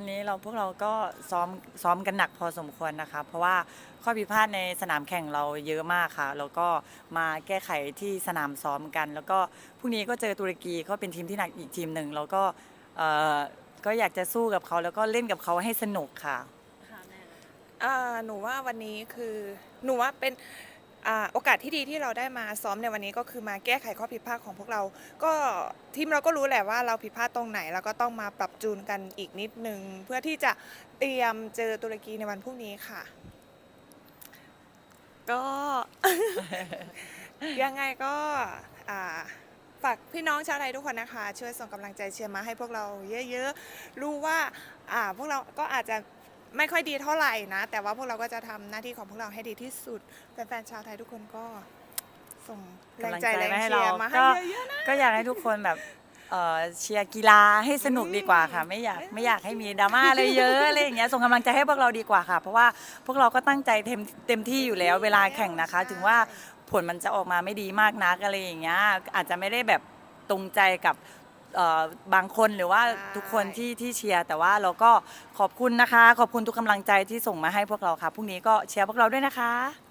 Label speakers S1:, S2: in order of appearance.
S1: ันนี้เราพวกเราก็ซ้อมซ้อมกันหนักพอสมควรนะคะเพราะว่าข้อผิดพลาดในสนามแข่งเราเยอะมากค่ะ แล้วก็มาแก้ไขที่สนามซ้อมกัน แล้วก็พรุ่งนี้ก็เจอตุรกีก็เป็นทีมที่หนักอีกทีมหนึ่งแล้วก็เอ่อก็อยากจะสู้กับเขาแล้วก็เล่นกับเขาให้สนุกค่ะ
S2: อ่าหนูว่าวันนี้คือหนูว่าเป็น โอกาสที่ดีที่เราได้มาซ้อมในวันนี้ก็คือมาแก้ไขข้อผิดพลาดของพวกเรา ก็ทีมเราก็รู้แหละว่าเราผิดพลาดตรงไหน แล้วก็ต้องมาปรับจูนกันอีกนิดนึง เพื่อที่จะเตรียมเจอตุรกีในวันพรุ่งนี้ค่ะ ก็ ยังไงก็ฝากพี่น้องชาวไทยทุกคนนะคะ ช่วยส่งกำลังใจเชียร์มาให้พวกเราเยอะๆ รู้ว่าพวกเราก็อาจจะ ไม่ค่อยดีเท่าไหร่นะ แต่ว่าพวกเราก็จะทำหน้าที่ของพวกเราให้ดีที่สุดแฟนๆชาวไทยทุกคนก็ส่งแรงใจแรงเชียร์มาให้เยอะๆนะ
S1: ก็อยากให้ทุกคนแบบเอ่อเชียร์กีฬาให้สนุกดีกว่าค่ะ ไม่อยากไม่อยากให้มีดราม่าเลยเยอะอะไรอย่างเงี้ยส่งกำลังใจให้พวกเราดีกว่าค่ะ เพราะว่าพวกเราก็ตั้งใจเต็มเต็มที่อยู่แล้ว เวลาแข่งนะคะ ถึงว่าผลมันจะออกมาไม่ดีมากนักอะไรอย่างเงี้ยอาจจะไม่ได้แบบตรงใจกับ เอ่อบางคนหรือว่า
S2: ใช่
S1: ทุกคนที่ที่เชียร์แต่ว่าเราก็ขอบคุณนะคะ ขอบคุณทุกกำลังใจที่ส่งมาให้พวกเราค่ะพรุ่งนี้ก็เชียร์พวกเราด้วยนะคะ